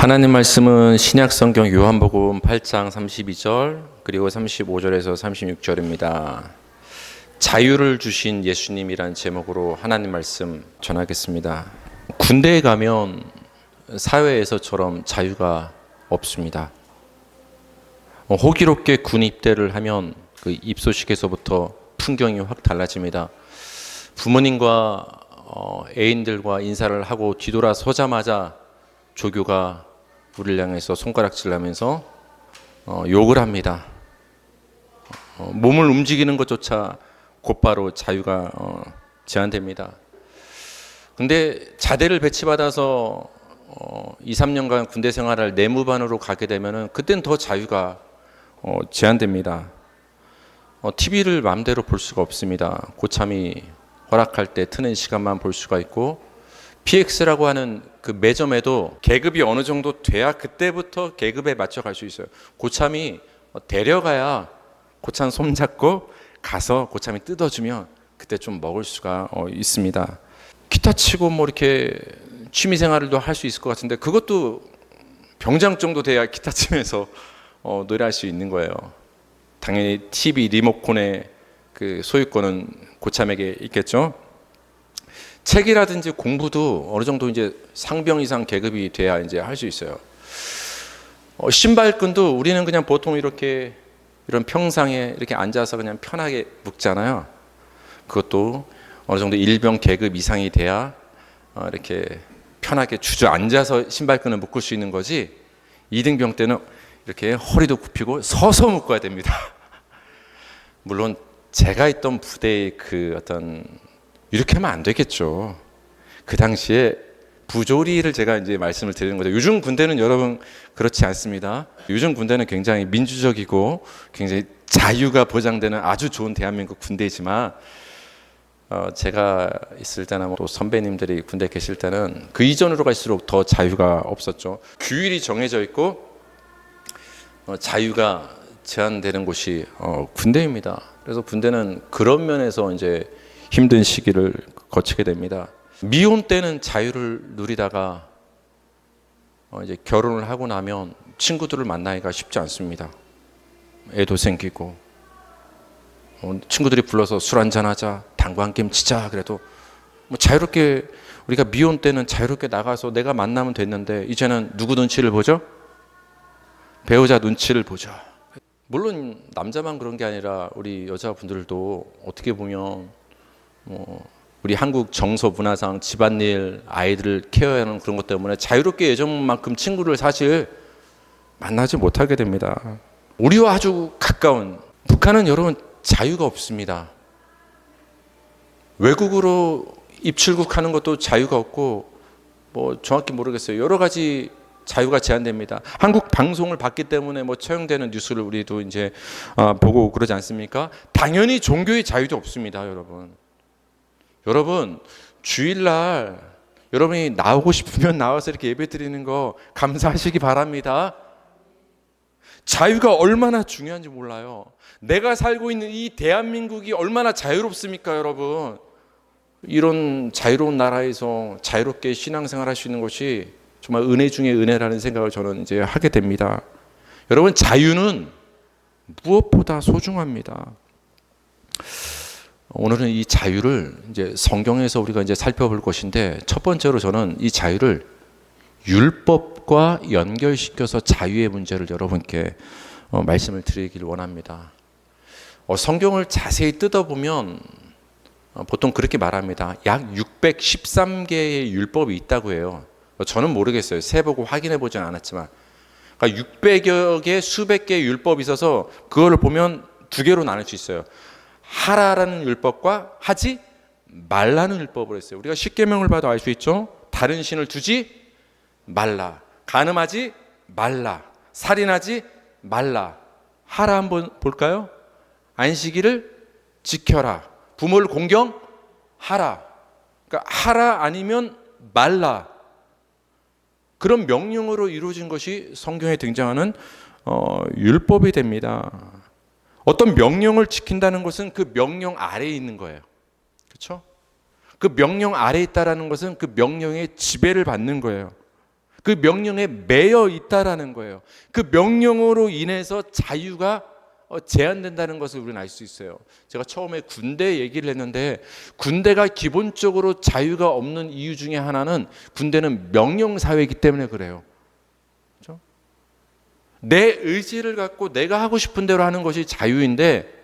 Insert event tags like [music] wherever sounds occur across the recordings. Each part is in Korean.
하나님 말씀은 신약 성경 요한복음 8장 32절 그리고 35절에서 36절입니다. 자유를 주신 예수님이란 제목으로 하나님 말씀 전하겠습니다. 군대에 가면 사회에서처럼 자유가 없습니다. 어, 호기롭게 군 입대를 하면 그 입소식에서부터 풍경이 확 달라집니다. 부모님과 어, 애인들과 인사를 하고 뒤돌아서자마자 조교가 우리를 향해서 손가락질하면서 어, 욕을 합니다. 어, 몸을 움직이는 것조차 곧바로 자유가 어, 제한됩니다. 근데 자대를 배치받아서 어, 2, 3년간 군대 생활을 내무반으로 가게 되면은 그땐 더 자유가 어, 제한됩니다. 어, TV를 마음대로 볼 수가 없습니다. 고참이 허락할 때 트는 시간만 볼 수가 있고 PX라고 하는 그 매점에도 계급이 어느 정도 돼야 그때부터 계급에 맞춰 갈 수 있어요. 고참이 데려가야 고참 손잡고 가서 고참이 뜯어주면 그때 좀 먹을 수가 어, 있습니다. 기타 치고 뭐 이렇게 취미 생활도 할 수 있을 것 같은데 그것도 병장 정도 돼야 기타 치면서 어, 노래할 수 있는 거예요. 당연히 TV 리모컨의 그 소유권은 고참에게 있겠죠. 책이라든지 공부도 어느 정도 이제 상병 이상 계급이 돼야 이제 할 수 있어요. 어, 신발끈도 우리는 그냥 보통 이렇게 이런 평상에 이렇게 앉아서 그냥 편하게 묶잖아요. 그것도 어느 정도 일병 계급 이상이 돼야 어, 이렇게 편하게 주저앉아서 신발끈을 묶을 수 있는 거지. 이등병 때는 이렇게 허리도 굽히고 서서 묶어야 됩니다. [laughs] 물론 제가 있던 부대의 그 어떤 이렇게 하면 안 되겠죠. 그 당시에 부조리를 제가 이제 말씀을 드리는 거죠. 요즘 군대는 여러분 그렇지 않습니다. 요즘 군대는 굉장히 민주적이고 굉장히 자유가 보장되는 아주 좋은 대한민국 군대이지만 어, 제가 있을 때나 뭐또 선배님들이 군대 계실 때는 그 이전으로 갈수록 더 자유가 없었죠. 규율이 정해져 있고 어, 자유가 제한되는 곳이 어, 군대입니다. 그래서 군대는 그런 면에서 이제 힘든 시기를 거치게 됩니다. 미혼 때는 자유를 누리다가 어, 이제 결혼을 하고 나면 친구들을 만나기가 쉽지 않습니다. 애도 생기고 어, 친구들이 불러서 술 한잔 하자, 당구 한 게임 치자 그래도 뭐 자유롭게 우리가 미혼 때는 자유롭게 나가서 내가 만나면 됐는데 이제는 누구 눈치를 보죠? 배우자 눈치를 보죠. 물론 남자만 그런 게 아니라 우리 여자분들도 어떻게 보면 뭐 우리 한국 정서 문화상 집안일 아이들을 케어하는 그런 것 때문에 자유롭게 예전만큼 친구를 사실 만나지 못하게 됩니다. 우리와 아주 가까운 북한은 여러분 자유가 없습니다. 외국으로 입출국하는 것도 자유가 없고 뭐 정확히 모르겠어요. 여러 가지 자유가 제한됩니다. 한국 방송을 봤기 때문에 뭐 처형되는 뉴스를 우리도 이제 어, 보고 그러지 않습니까? 당연히 종교의 자유도 없습니다, 여러분. 여러분 주일날 여러분이 나오고 싶으면 나와서 이렇게 예배 드리는 거 감사하시기 바랍니다. 자유가 얼마나 중요한지 몰라요. 내가 살고 있는 이 대한민국이 얼마나 자유롭습니까, 여러분? 이런 자유로운 나라에서 자유롭게 신앙생활 할 수 있는 것이 정말 은혜 중에 은혜라는 생각을 저는 이제 하게 됩니다. 여러분, 자유는 무엇보다 소중합니다. 오늘은 이 자유를 이제 성경에서 우리가 이제 살펴볼 것인데 첫 번째로 저는 이 자유를 율법과 연결시켜서 자유의 문제를 여러분께 어, 말씀을 드리길 원합니다. 어, 성경을 자세히 뜯어보면 어, 보통 그렇게 말합니다. 약 613개의 율법이 있다고 해요. 어, 저는 모르겠어요. 세보고 확인해 보진 않았지만. 그러니까 600여 개, 수백 개의 율법이 있어서 그거를 보면 두 개로 나눌 수 있어요. 하라라는 율법과 하지 말라는 율법을 했어요. 우리가 십계명을 봐도 알 수 있죠. 다른 신을 두지 말라. 간음하지 말라. 살인하지 말라. 하라 한번 볼까요? 안식일을 지켜라. 부모를 공경하라. 그러니까 하라 아니면 말라. 그런 명령으로 이루어진 것이 성경에 등장하는 어, 율법이 됩니다. 어떤 명령을 지킨다는 것은 그 명령 아래에 있는 거예요. 그렇죠? 그 명령 아래에 있다라는 것은 그 명령의 지배를 받는 거예요. 그 명령에 매여 있다라는 거예요. 그 명령으로 인해서 자유가 어, 제한된다는 것을 우리는 알 수 있어요. 제가 처음에 군대 얘기를 했는데 군대가 기본적으로 자유가 없는 이유 중에 하나는 군대는 명령 사회이기 때문에 그래요. 내 의지를 갖고 내가 하고 싶은 대로 하는 것이 자유인데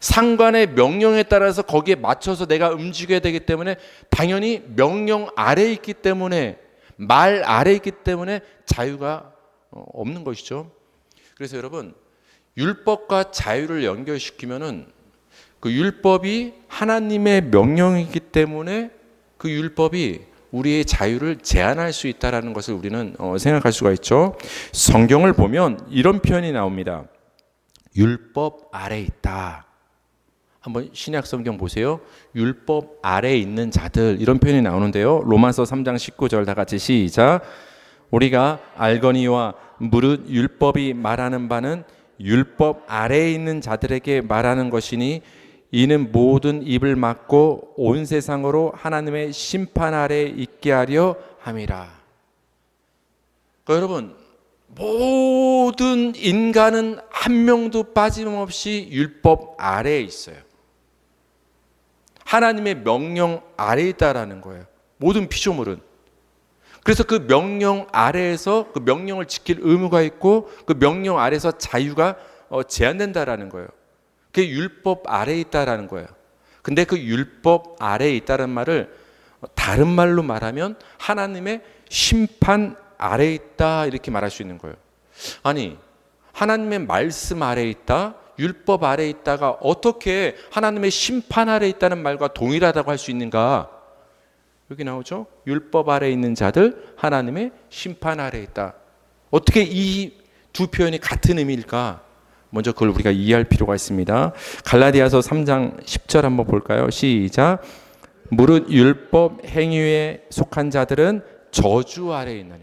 상관의 명령에 따라서 거기에 맞춰서 내가 움직여야 되기 때문에 당연히 명령 아래에 있기 때문에 말 아래에 있기 때문에 자유가 어, 없는 것이죠. 그래서 여러분 율법과 자유를 연결시키면은 그 율법이 하나님의 명령이기 때문에 그 율법이 우리의 자유를 제한할 수 있다라는 것을 우리는 어, 생각할 수가 있죠. 성경을 보면 이런 표현이 나옵니다. 율법 아래 있다. 한번 신약 성경 보세요. 율법 아래 있는 자들 이런 표현이 나오는데요. 로마서 3장 19절 다 같이 시작. 우리가 알거니와 무릇 율법이 말하는 바는 율법 아래에 있는 자들에게 말하는 것이니 이는 모든 입을 막고 온 세상으로 하나님의 심판 아래 있게 하려 함이라. 그러니까 여러분 모든 인간은 한 명도 빠짐없이 율법 아래에 있어요. 하나님의 명령 아래에 있다라는 거예요. 모든 피조물은. 그래서 그 명령 아래에서 그 명령을 지킬 의무가 있고 그 명령 아래에서 자유가 어, 제한된다라는 거예요. 그게 율법 아래에 있다라는 거예요. 근데 그 율법 아래에 있다는 말을 다른 말로 말하면 하나님의 심판 아래에 있다 이렇게 말할 수 있는 거예요. 아니 하나님의 말씀 아래에 있다, 율법 아래에 있다가 어떻게 하나님의 심판 아래에 있다는 말과 동일하다고 할 수 있는가? 여기 나오죠. 율법 아래 에 있는 자들 하나님의 심판 아래 에 있다. 어떻게 이 두 표현이 같은 의미일까? 먼저 그걸 우리가 이해할 필요가 있습니다. 갈라디아서 3장 10절 한번 볼까요? 시작. 무릇 율법 행위에 속한 자들은 저주 아래 에 있나니.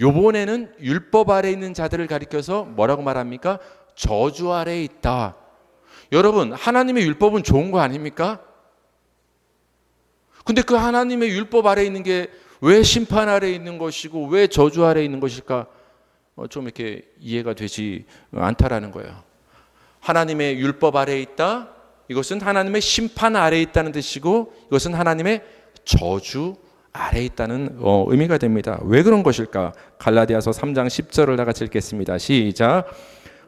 요번에는 율법 아래 에 있는 자들을 가리켜서 뭐라고 말합니까? 저주 아래 에 있다. 여러분, 하나님의 율법은 좋은 거 아닙니까? 근데 그 하나님의 율법 아래 있는 게 왜 심판 아래 있는 것이고 왜 저주 아래 있는 것일까? 어, 좀 이렇게 이해가 되지 않다라는 거예요. 하나님의 율법 아래 있다. 이것은 하나님의 심판 아래 있다는 뜻이고 이것은 하나님의 저주 아래 있다는 어, 의미가 됩니다. 왜 그런 것일까? 갈라디아서 3장 10절을 다 같이 읽겠습니다. 시작.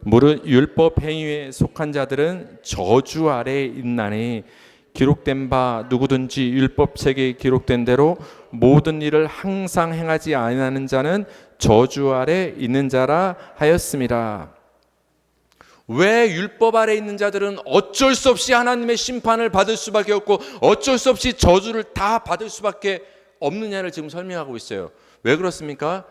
무릇 율법 행위에 속한 자들은 저주 아래에 있나니 기록된 바 누구든지 율법 책에 기록된 대로 모든 일을 항상 행하지 아니하는 자는 저주 아래 있는 자라 하였습니다. 왜 율법 아래 있는 자들은 어쩔 수 없이 하나님의 심판을 받을 수밖에 없고 어쩔 수 없이 저주를 다 받을 수밖에 없느냐를 지금 설명하고 있어요. 왜 그렇습니까?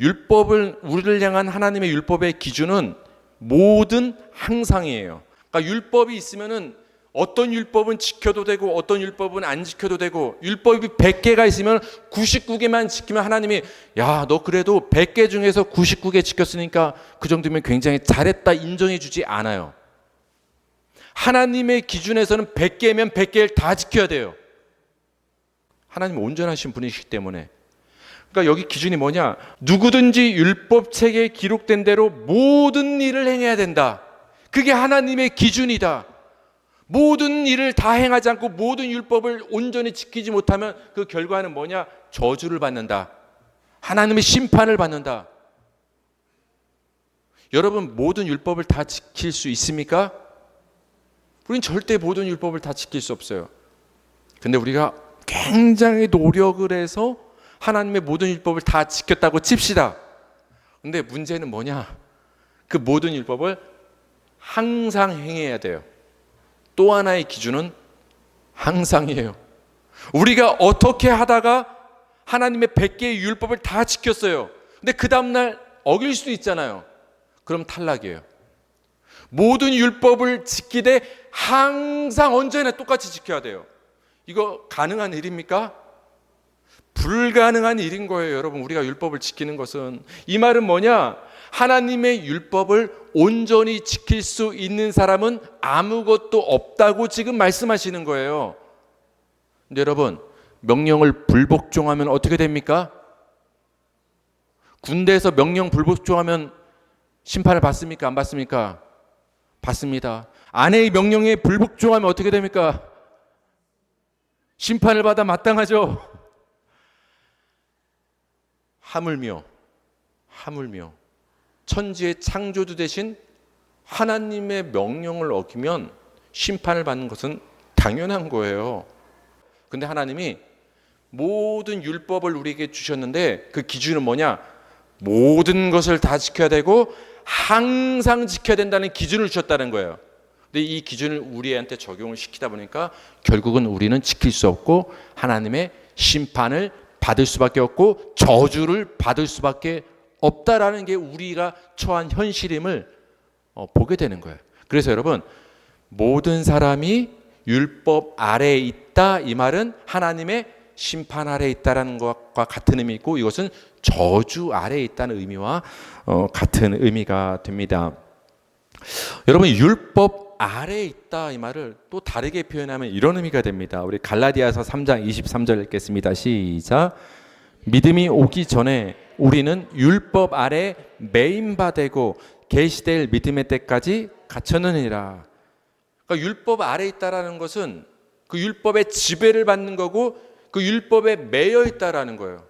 율법을 우리를 향한 하나님의 율법의 기준은 모든 항상이에요. 그러니까 율법이 있으면은 어떤 율법은 지켜도 되고 어떤 율법은 안 지켜도 되고 율법이 100개가 있으면 99개만 지키면 하나님이 야, 너 그래도 100개 중에서 99개 지켰으니까 그 정도면 굉장히 잘했다 인정해 주지 않아요. 하나님의 기준에서는 100개면 100개를 다 지켜야 돼요. 하나님 온전하신 분이시기 때문에. 그러니까 여기 기준이 뭐냐? 누구든지 율법 책에 기록된 대로 모든 일을 행해야 된다. 그게 하나님의 기준이다. 모든 일을 다 행하지 않고 모든 율법을 온전히 지키지 못하면 그 결과는 뭐냐? 저주를 받는다. 하나님의 심판을 받는다. 여러분 모든 율법을 다 지킬 수 있습니까? 우린 절대 모든 율법을 다 지킬 수 없어요. 근데 우리가 굉장히 노력을 해서 하나님의 모든 율법을 다 지켰다고 칩시다. 근데 문제는 뭐냐? 그 모든 율법을 항상 행해야 돼요. 또 하나의 기준은 항상이에요. 우리가 어떻게 하다가 하나님의 100개의 율법을 다 지켰어요. 근데 그 다음날 어길 수도 있잖아요. 그럼 탈락이에요. 모든 율법을 지키되 항상 언제나 똑같이 지켜야 돼요. 이거 가능한 일입니까? 불가능한 일인 거예요, 여러분. 우리가 율법을 지키는 것은. 이 말은 뭐냐? 하나님의 율법을 온전히 지킬 수 있는 사람은 아무것도 없다고 지금 말씀하시는 거예요. 근데 여러분, 명령을 불복종하면 어떻게 됩니까? 군대에서 명령 불복종하면 심판을 받습니까? 안 받습니까? 받습니다. 아내의 명령에 불복종하면 어떻게 됩니까? 심판을 받아 마땅하죠. 하물며 하물며 천지의 창조주 대신 하나님의 명령을 어기면 심판을 받는 것은 당연한 거예요. 근데 하나님이 모든 율법을 우리에게 주셨는데 그 기준은 뭐냐? 모든 것을 다 지켜야 되고 항상 지켜야 된다는 기준을 주셨다는 거예요. 근데 이 기준을 우리한테 적용을 시키다 보니까 결국은 우리는 지킬 수 없고 하나님의 심판을 받을 수밖에 없고 저주를 받을 수밖에 없다라는 게 우리가 처한 현실임을 어, 보게 되는 거예요. 그래서 여러분 모든 사람이 율법 아래에 있다 이 말은 하나님의 심판 아래에 있다라는 것과 같은 의미 있고 이것은 저주 아래에 있다는 의미와 어, 같은 의미가 됩니다. 여러분 율법 아래에 있다 이 말을 또 다르게 표현하면 이런 의미가 됩니다. 우리 갈라디아서 3장 23절 읽겠습니다. 시작. 믿음이 오기 전에 우리는 율법 아래 매인바 되고 계시될 믿음의 때까지 갇혔느니라. 그러니까 율법 아래 있다라는 것은 그 율법의 지배를 받는 거고 그 율법에 매여 있다라는 거예요.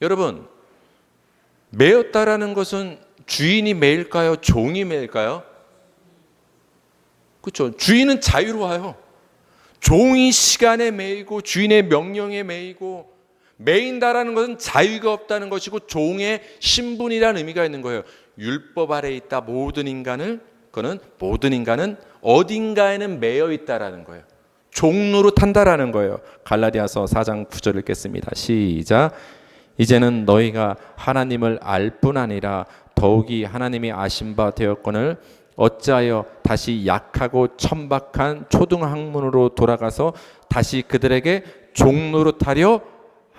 여러분 매였다라는 것은 주인이 매일까요? 종이 매일까요? 그렇죠. 주인은 자유로워요. 종이 시간에 매이고 주인의 명령에 매이고 매인다라는 것은 자유가 없다는 것이고 종의 신분이라는 의미가 있는 거예요. 율법 아래 있다 모든 인간을 그는 모든 인간은 어딘가에는 매여 있다라는 거예요. 종로로 탄다라는 거예요. 갈라디아서 4장 9절 읽겠습니다. 시작. 이제는 너희가 하나님을 알 뿐 아니라 더욱이 하나님이 아신 바 되었거늘 어찌하여 다시 약하고 천박한 초등 학문으로 돌아가서 다시 그들에게 종로로 타려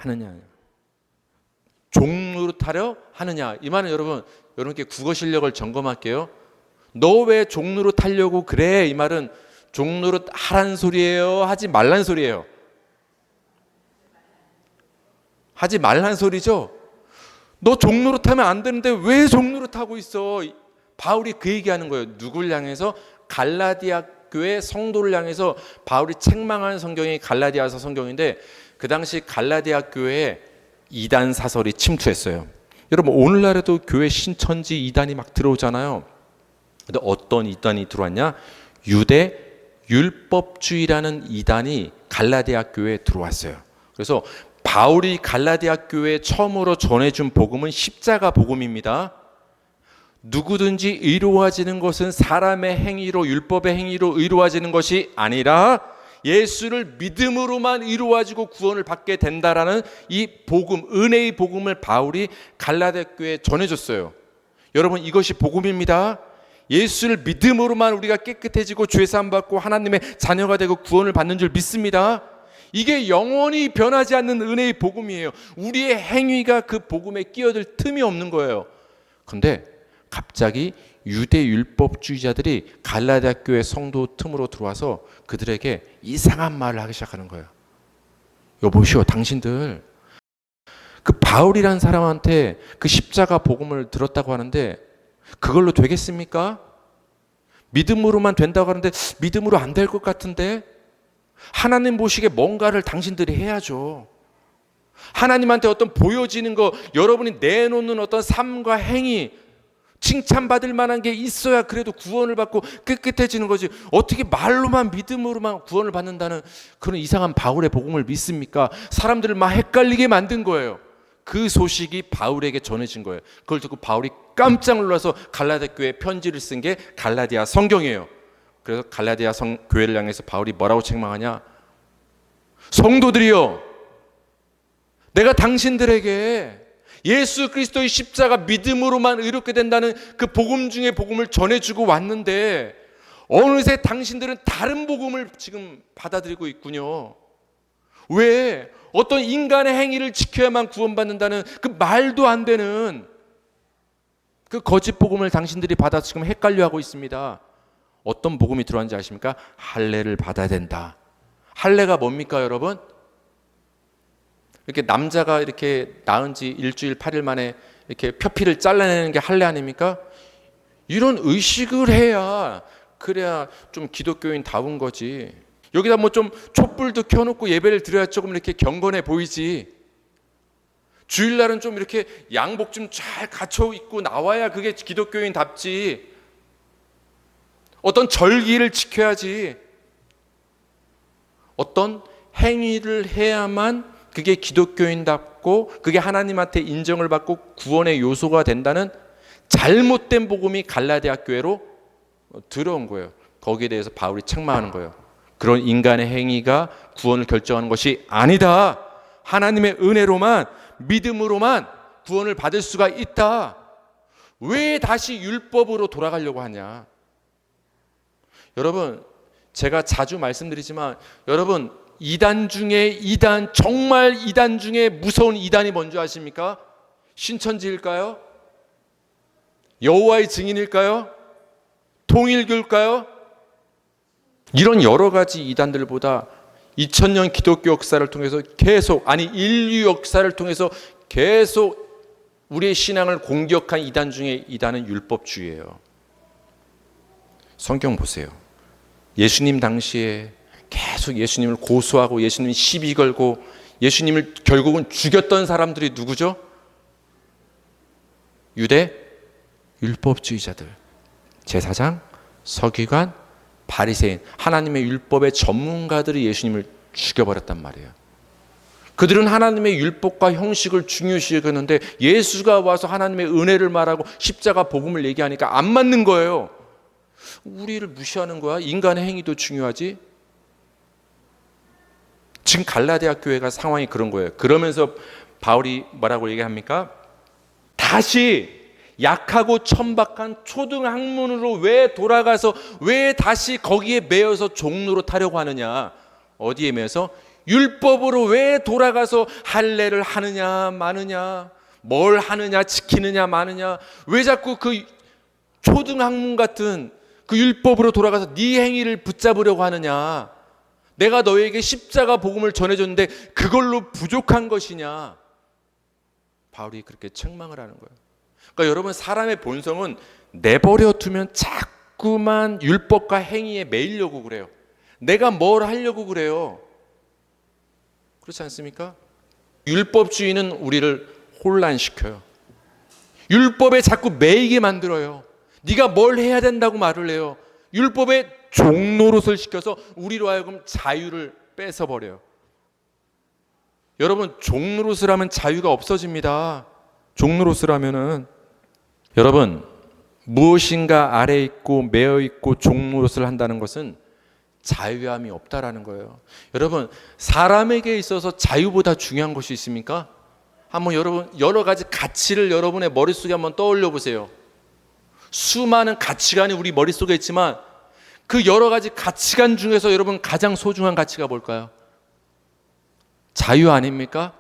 하느냐. 타려 하느냐. 이 말은 여러분, 여러분께 국어 실력을 점검할게요. 너 왜 종로로 타려고 그래? 이 말은 종로로 하란 소리예요? 하지 말란 소리예요? 하지 말란 소리죠? 너 종로로 타면 안 되는데 왜 종로로 타고 있어? 바울이 그 얘기하는 거예요. 누굴 향해서 갈라디아 교회 성도를 향해서 바울이 책망하는 성경이 갈라디아서 성경인데 그 당시 갈라디아 교회에 이단 사설이 침투했어요. 여러분 오늘날에도 교회 신천지 이단이 막 들어오잖아요. 근데 어떤 이단이 들어왔냐? 유대 율법주의라는 이단이 갈라디아 교회에 들어왔어요. 그래서 바울이 갈라디아 교회에 처음으로 전해준 복음은 십자가 복음입니다. 누구든지 의로워지는 것은 사람의 행위로 율법의 행위로 의로워지는 것이 아니라 예수를 믿음으로만 이루어지고 구원을 받게 된다라는 이 복음, 은혜의 복음을 바울이 갈라디아 교회에 전해줬어요. 여러분 이것이 복음입니다. 예수를 믿음으로만 우리가 깨끗해지고 죄 사함 받고 하나님의 자녀가 되고 구원을 받는 줄 믿습니다. 이게 영원히 변하지 않는 은혜의 복음이에요. 우리의 행위가 그 복음에 끼어들 틈이 없는 거예요. 근데 갑자기 유대 율법주의자들이 갈라디아 교회 성도 틈으로 들어와서 그들에게 이상한 말을 하기 시작하는 거예요. 여보시오, 당신들 그 바울이라는 사람한테 그 십자가 복음을 들었다고 하는데 그걸로 되겠습니까? 믿음으로만 된다고 하는데 믿음으로 안 될 것 같은데 하나님 보시기에 뭔가를 당신들이 해야죠. 하나님한테 어떤 보여지는 거 여러분이 내놓는 어떤 삶과 행위 칭찬받을 만한 게 있어야 그래도 구원을 받고 깨끗해지는 거지. 어떻게 말로만 믿음으로만 구원을 받는다는 그런 이상한 바울의 복음을 믿습니까? 사람들을 막 헷갈리게 만든 거예요. 그 소식이 바울에게 전해진 거예요. 그걸 듣고 바울이 깜짝 놀라서 갈라디아 교회에 편지를 쓴 게 갈라디아 성경이에요. 그래서 갈라디아 성 교회를 향해서 바울이 뭐라고 책망하냐? 성도들이여, 내가 당신들에게 예수 그리스도의 십자가 믿음으로만 의롭게 된다는 그 복음 중에 복음을 전해주고 왔는데 어느새 당신들은 다른 복음을 지금 받아들이고 있군요. 왜 어떤 인간의 행위를 지켜야만 구원받는다는 그 말도 안 되는 그 거짓 복음을 당신들이 받아 지금 헷갈려 하고 있습니다. 어떤 복음이 들어왔는지 아십니까? 할례를 받아야 된다. 할례가 뭡니까, 여러분? 이렇게 남자가 이렇게 낳은 지 일주일 8일 만에 이렇게 표피를 잘라내는 게 할례 아닙니까? 이런 의식을 해야 그래야 좀 기독교인 다운 거지. 여기다 뭐 좀 촛불도 켜놓고 예배를 드려야 조금 이렇게 경건해 보이지. 주일날은 좀 이렇게 양복 좀 잘 갖춰 입고 나와야 그게 기독교인답지. 어떤 절기를 지켜야지. 어떤 행위를 해야만 그게 기독교인답고 그게 하나님한테 인정을 받고 구원의 요소가 된다는 잘못된 복음이 갈라디아 교회로 들어온 거예요. 거기에 대해서 바울이 책망하는 거예요. 그런 인간의 행위가 구원을 결정하는 것이 아니다. 하나님의 은혜로만 믿음으로만 구원을 받을 수가 있다. 왜 다시 율법으로 돌아가려고 하냐? 여러분, 제가 자주 말씀드리지만 여러분 이단 중에 이단 정말 이단 중에 무서운 이단이 뭔지 아십니까? 신천지일까요? 여호와의 증인일까요? 통일교일까요? 이런 여러 가지 이단들보다 2000년 기독교 역사를 통해서 계속 아니 인류 역사를 통해서 계속 우리의 신앙을 공격한 이단 중에 이단은 율법주의예요. 성경 보세요. 예수님 당시에 계속 예수님을 고소하고 예수님 시비 걸고 예수님을 결국은 죽였던 사람들이 누구죠? 유대 율법주의자들, 제사장, 서기관, 바리새인, 하나님의 율법의 전문가들이 예수님을 죽여버렸단 말이에요. 그들은 하나님의 율법과 형식을 중요시 여겼는데 예수가 와서 하나님의 은혜를 말하고 십자가 복음을 얘기하니까 안 맞는 거예요. 우리를 무시하는 거야? 인간의 행위도 중요하지? 지금 갈라디아 교회가 상황이 그런 거예요. 그러면서 바울이 뭐라고 얘기합니까? 다시 약하고 천박한 초등학문으로 왜 돌아가서 왜 다시 거기에 매여서 종로로 타려고 하느냐? 어디에 매여서 율법으로 왜 돌아가서 할례를 하느냐 마느냐? 뭘 하느냐 지키느냐 마느냐? 왜 자꾸 그 초등학문 같은 그 율법으로 돌아가서 네 행위를 붙잡으려고 하느냐? 내가 너에게 십자가 복음을 전해줬는데 그걸로 부족한 것이냐? 바울이 그렇게 책망을 하는 거예요. 그러니까 여러분 사람의 본성은 내버려 두면 자꾸만 율법과 행위에 매이려고 그래요. 내가 뭘 하려고 그래요? 그렇지 않습니까? 율법주의는 우리를 혼란시켜요. 율법에 자꾸 매이게 만들어요. 네가 뭘 해야 된다고 말을 해요. 율법에 종노릇을 시켜서 우리로 하여금 자유를 뺏어 버려요. 여러분 종노릇을 하면 자유가 없어집니다. 종노릇을 하면은 여러분 무엇인가 아래 있고 매여 있고 종노릇을 한다는 것은 자유함이 없다라는 거예요. 여러분 사람에게 있어서 자유보다 중요한 것이 있습니까? 한번 여러분 여러 가지 가치를 여러분의 머릿속에 한번 떠올려 보세요. 수많은 가치관이 우리 머릿속에 있지만 그 여러 가지 가치관 중에서 여러분 가장 소중한 가치가 뭘까요? 자유 아닙니까?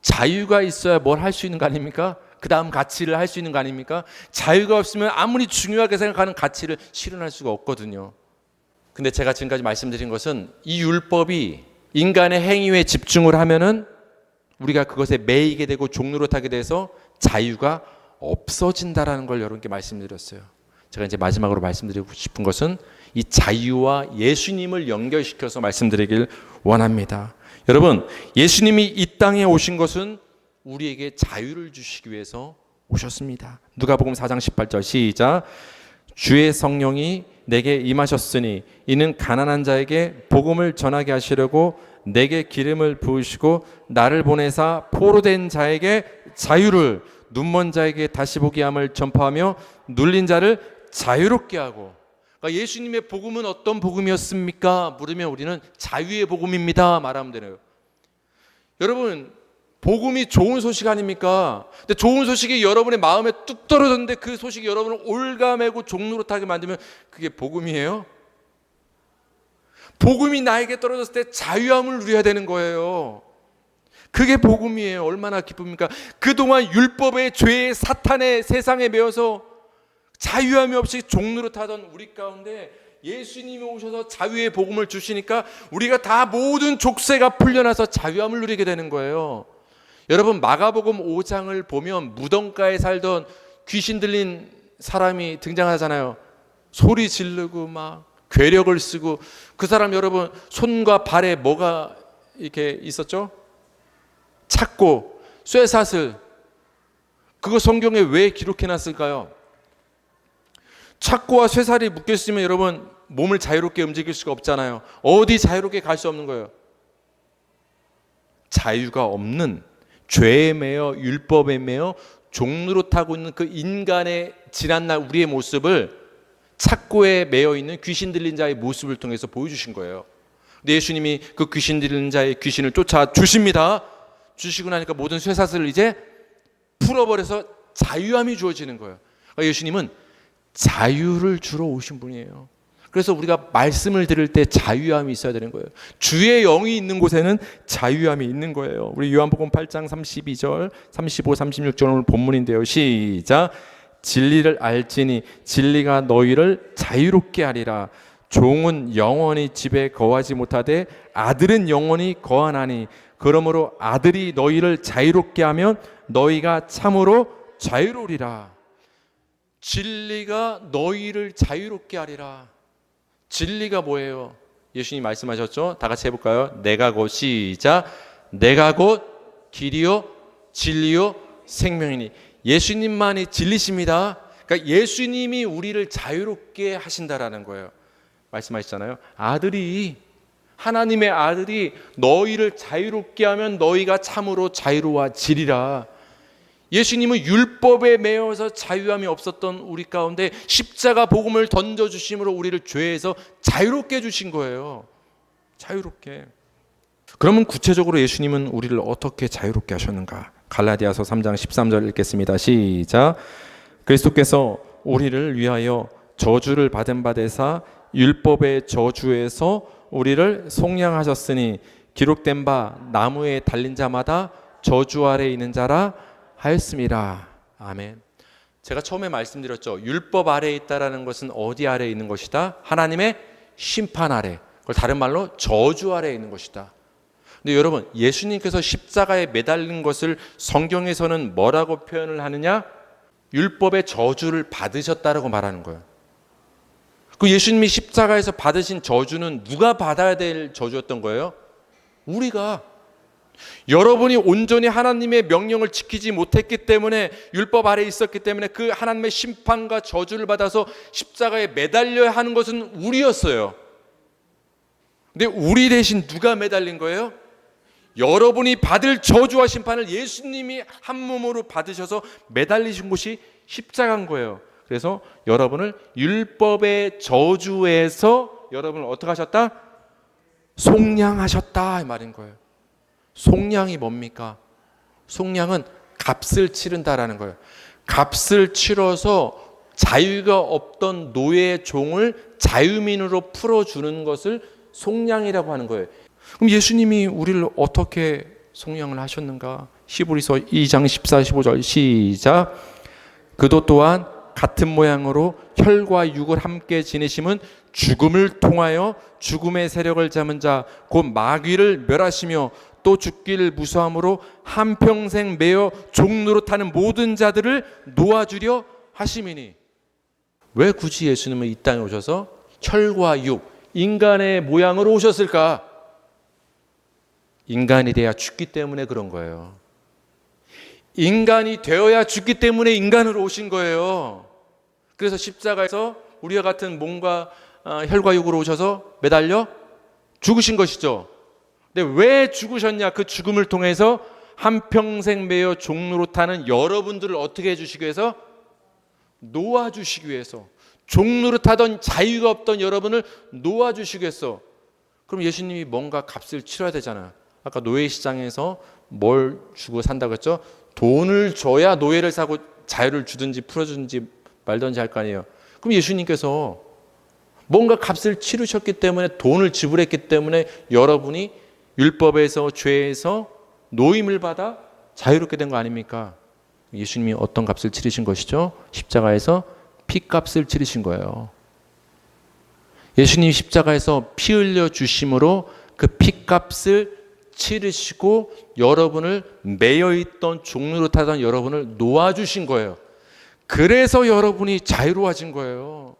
자유가 있어야 뭘 할 수 있는 거 아닙니까? 그 다음 가치를 할 수 있는 거 아닙니까? 자유가 없으면 아무리 중요하게 생각하는 가치를 실현할 수가 없거든요. 근데 제가 지금까지 말씀드린 것은 이 율법이 인간의 행위에 집중을 하면은 우리가 그것에 매이게 되고 종로로 타게 돼서 자유가 없어진다라는 걸 여러분께 말씀드렸어요. 제가 이제 마지막으로 말씀드리고 싶은 것은 이 자유와 예수님을 연결시켜서 말씀드리길 원합니다. 여러분, 예수님이 이 땅에 오신 것은 우리에게 자유를 주시기 위해서 오셨습니다. 누가복음 4장 18절 시작. 주의 성령이 내게 임하셨으니 이는 가난한 자에게 복음을 전하게 하시려고 내게 기름을 부으시고 나를 보내사 포로된 자에게 자유를 눈먼 자에게 다시 보게 함을 전파하며 눌린 자를 자유롭게 하고 그러니까 예수님의 복음은 어떤 복음이었습니까? 물으면 우리는 자유의 복음입니다. 말하면 되네요. 여러분 복음이 좋은 소식 아닙니까? 근데 좋은 소식이 여러분의 마음에 뚝 떨어졌는데 그 소식이 여러분을 올가매고 종노릇하게 만들면 그게 복음이에요? 복음이 나에게 떨어졌을 때 자유함을 누려야 되는 거예요. 그게 복음이에요. 얼마나 기쁩니까? 그동안 율법의 죄의 사탄의 세상에 매여서 자유함이 없이 종노릇하던 우리 가운데 예수님이 오셔서 자유의 복음을 주시니까 우리가 다 모든 족쇄가 풀려나서 자유함을 누리게 되는 거예요. 여러분 마가복음 5장을 보면 무덤가에 살던 귀신 들린 사람이 등장하잖아요. 소리 지르고 막 괴력을 쓰고 그 사람 여러분 손과 발에 뭐가 이렇게 있었죠? 찾고 쇠사슬 그거 성경에 왜 기록해 놨을까요? 착고와 쇠살이 묶여 있으면 여러분 몸을 자유롭게 움직일 수가 없잖아요. 어디 자유롭게 갈 수 없는 거예요. 자유가 없는 죄에 매여 율법에 매여 종로로 타고 있는 그 인간의 지난날 우리의 모습을 착고에 매여 있는 귀신 들린 자의 모습을 통해서 보여주신 거예요. 근데 예수님이 그 귀신 들린 자의 귀신을 쫓아 주십니다. 주시고 나니까 모든 쇠사슬을 이제 풀어버려서 자유함이 주어지는 거예요. 그러니까 예수님은 자유를 주러 오신 분이에요. 그래서 우리가 말씀을 들을 때 자유함이 있어야 되는 거예요. 주의 영이 있는 곳에는 자유함이 있는 거예요. 우리 요한복음 8장 32절, 35, 36절 오늘 본문인데요. 시작. 진리를 알지니 진리가 너희를 자유롭게 하리라. 종은 영원히 집에 거하지 못하되 아들은 영원히 거하나니 그러므로 아들이 너희를 자유롭게 하면 너희가 참으로 자유로리라. 진리가 너희를 자유롭게 하리라. 진리가 뭐예요? 예수님 말씀하셨죠? 다 같이 해볼까요? 내가 곧 시작. 내가 곧 길이요, 진리요, 생명이니. 예수님만이 진리십니다. 그러니까 예수님이 우리를 자유롭게 하신다라는 거예요. 말씀하셨잖아요. 아들이 하나님의 아들이 너희를 자유롭게 하면 너희가 참으로 자유로워지리라. 예수님은 율법에 매여서 자유함이 없었던 우리 가운데 십자가 복음을 던져 주심으로 우리를 죄에서 자유롭게 해 주신 거예요. 자유롭게. 그러면 구체적으로 예수님은 우리를 어떻게 자유롭게 하셨는가? 갈라디아서 3장 13절 읽겠습니다. 시작. 그리스도께서 우리를 위하여 저주를 받은 바 되사 율법의 저주에서 우리를 속량하셨으니 기록된 바 나무에 달린 자마다 저주 아래 있는 자라 하였습니다. 아멘. 제가 처음에 말씀드렸죠. 율법 아래에 있다라는 것은 어디 아래에 있는 것이다? 하나님의 심판 아래. 그걸 다른 말로 저주 아래에 있는 것이다. 근데 여러분, 예수님께서 십자가에 매달린 것을 성경에서는 뭐라고 표현을 하느냐? 율법의 저주를 받으셨다라고 말하는 거예요. 그 예수님이 십자가에서 받으신 저주는 누가 받아야 될 저주였던 거예요? 우리가 여러분이 온전히 하나님의 명령을 지키지 못했기 때문에 율법 아래 있었기 때문에 그 하나님의 심판과 저주를 받아서 십자가에 매달려야 하는 것은 우리였어요. 근데 우리 대신 누가 매달린 거예요? 여러분이 받을 저주와 심판을 예수님이 한 몸으로 받으셔서 매달리신 곳이 십자가인 거예요. 그래서 여러분을 율법의 저주에서 여러분을 어떻게 하셨다? 속량하셨다 이 말인 거예요. 속량이 뭡니까? 속량은 값을 치른다라는 거예요. 값을 치러서 자유가 없던 노예의 종을 자유민으로 풀어주는 것을 속량이라고 하는 거예요. 그럼 예수님이 우리를 어떻게 속량을 하셨는가? 히브리서 2장 14, 15절 시작. 그도 또한 같은 모양으로 혈과 육을 함께 지내심은 죽음을 통하여 죽음의 세력을 잡은 자 곧 마귀를 멸하시며 또 죽기를 무서함으로 한평생 매어 종로로 타는 모든 자들을 놓아주려 하심이니 왜 굳이 예수님은 이 땅에 오셔서 혈과 육 인간의 모양으로 오셨을까? 인간이 돼야 죽기 때문에 그런 거예요. 인간이 되어야 죽기 때문에 인간으로 오신 거예요. 그래서 십자가에서 우리와 같은 몸과 어, 혈과 육으로 오셔서 매달려 죽으신 것이죠. 근데 왜 죽으셨냐? 그 죽음을 통해서 한평생 매여 종로로 타는 여러분들을 어떻게 해주시기 위해서? 놓아주시기 위해서. 종로로 타던 자유가 없던 여러분을 놓아주시기 위해서. 그럼 예수님이 뭔가 값을 치러야 되잖아요. 아까 노예 시장에서 뭘 주고 산다고 했죠? 돈을 줘야 노예를 사고 자유를 주든지 풀어주든지 말든지 할 거 아니에요. 그럼 예수님께서 뭔가 값을 치르셨기 때문에 돈을 지불했기 때문에 여러분이 율법에서 죄에서 노임을 받아 자유롭게 된 거 아닙니까? 예수님이 어떤 값을 치르신 것이죠? 십자가에서 피값을 치르신 거예요. 예수님이 십자가에서 피 흘려 주심으로 그 피값을 치르시고 여러분을 매여 있던 종로로 타던 여러분을 놓아 주신 거예요. 그래서 여러분이 자유로워진 거예요.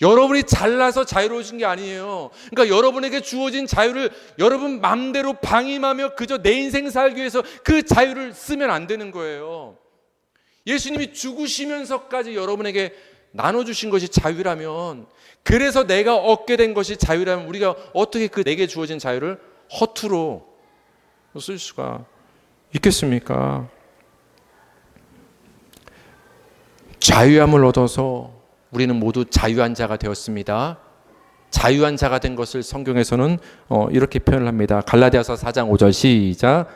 여러분이 잘나서 자유로워진 게 아니에요. 그러니까 여러분에게 주어진 자유를 여러분 마음대로 방임하며 그저 내 인생 살기 위해서 그 자유를 쓰면 안 되는 거예요. 예수님이 죽으시면서까지 여러분에게 나눠주신 것이 자유라면 그래서 내가 얻게 된 것이 자유라면 우리가 어떻게 그 내게 주어진 자유를 허투루 쓸 수가 있겠습니까? 자유함을 얻어서 우리는 모두 자유한 자가 되었습니다. 자유한 자가 된 것을 성경에서는 어, 이렇게 표현을 합니다. 갈라디아서 4장 5절 시작.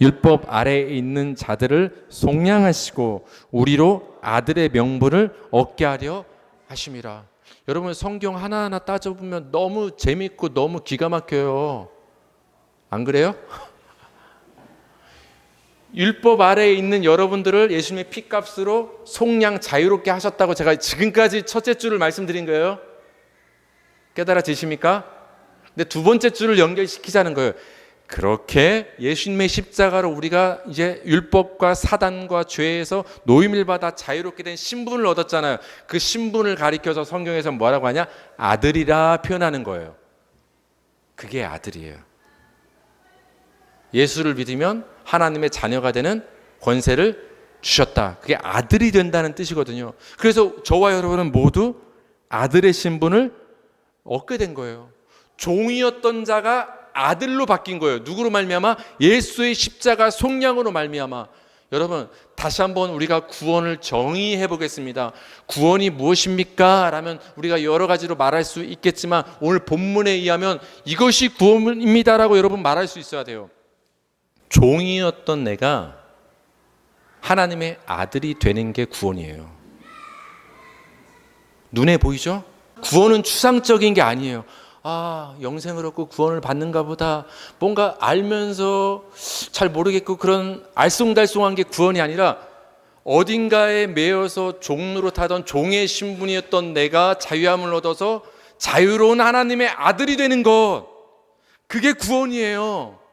율법 아래에 있는 자들을 속량하시고 우리로 아들의 명분을 얻게 하려 하심이라. 여러분 성경 하나하나 따져보면 너무 재밌고 너무 기가 막혀요. 안 그래요? 율법 아래에 있는 여러분들을 예수님의 피값으로 속량 자유롭게 하셨다고 제가 지금까지 첫째 줄을 말씀드린 거예요. 깨달아지십니까? 근데 두 번째 줄을 연결시키자는 거예요. 그렇게 예수님의 십자가로 우리가 이제 율법과 사단과 죄에서 노임을 받아 자유롭게 된 신분을 얻었잖아요. 그 신분을 가리켜서 성경에서 뭐라고 하냐? 아들이라 표현하는 거예요. 그게 아들이에요. 예수를 믿으면 하나님의 자녀가 되는 권세를 주셨다. 그게 아들이 된다는 뜻이거든요. 그래서 저와 여러분은 모두 아들의 신분을 얻게 된 거예요. 종이었던 자가 아들로 바뀐 거예요. 누구로 말미암아? 예수의 십자가 속량으로 말미암아. 여러분 다시 한번 우리가 구원을 정의해 보겠습니다. 구원이 무엇입니까? 라면 우리가 여러 가지로 말할 수 있겠지만 오늘 본문에 의하면 이것이 구원입니다라고 여러분 말할 수 있어야 돼요. 종이었던 내가 하나님의 아들이 되는 게 구원이에요. 눈에 보이죠? 구원은 추상적인 게 아니에요. 아, 영생을 얻고 구원을 받는가 보다. 뭔가 알면서 잘 모르겠고 그런 알쏭달쏭한 게 구원이 아니라 어딘가에 매여서 종로로 타던 종의 신분이었던 내가 자유함을 얻어서 자유로운 하나님의 아들이 되는 것. 그게 구원이에요.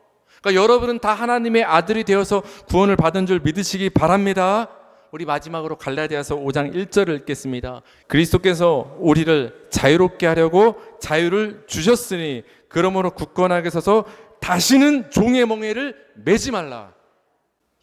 그러니까 여러분은 다 하나님의 아들이 되어서 구원을 받은 줄 믿으시기 바랍니다. 우리 마지막으로 갈라디아서 5장 1절을 읽겠습니다. 그리스도께서 우리를 자유롭게 하려고 자유를 주셨으니 그러므로 굳건하게 서서 다시는 종의 멍에를 매지 말라.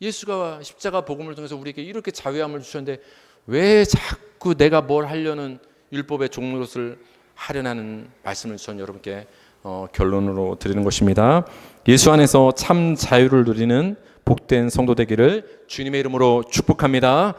예수가 십자가 복음을 통해서 우리에게 이렇게 자유함을 주셨는데 왜 자꾸 내가 뭘 하려는 율법의 종로릇을 하려는 말씀을 전 여러분께 어, 결론으로 드리는 것입니다. 예수 안에서 참 자유를 누리는 복된 성도 되기를 주님의 이름으로 축복합니다.